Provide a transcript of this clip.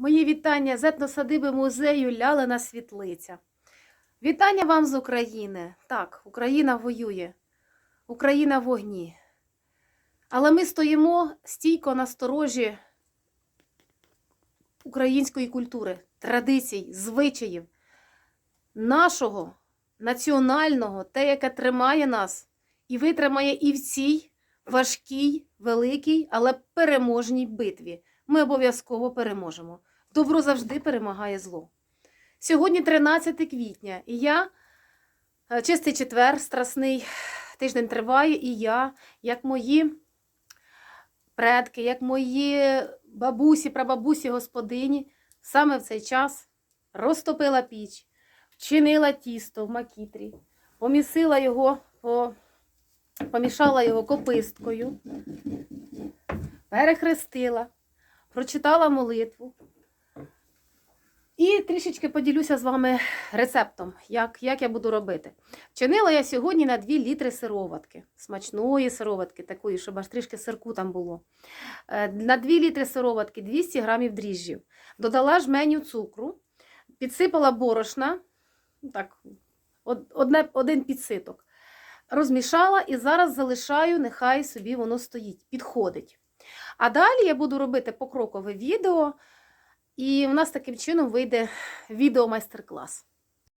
Мої вітання з етносадиби музею Лялина Світлиця. Вітання вам з України. Так, Україна воює, Україна в вогні. Але ми стоїмо стійко на сторожі української культури, традицій, звичаїв, нашого національного, те, яке тримає нас і витримає і в цій важкій, великій, але переможній битві. Ми обов'язково переможемо. Добро завжди перемагає зло. Сьогодні 13 квітня, і я, е, чистий четвер, страсний тиждень триває, і я, як мої предки, як мої бабусі, прабабусі, господині, саме в цей час розтопила піч, вчинила тісто в макітрі, помісила його, помішала його кописткою, перехрестила, прочитала молитву. І трішечки поділюся з вами рецептом, як, як я буду робити. Чинила я сьогодні на 2 літри сироватки, смачної сироватки, такої, щоб аж трішки сирку там було. Е, На 2 літри сироватки 200 грамів дріжджів. Додала жменю цукру, підсипала борошна, так, одне, один підситок. Розмішала і зараз залишаю, нехай собі воно стоїть, підходить. А далі я буду робити покрокове відео, і в нас таким чином вийде відео майстер-клас.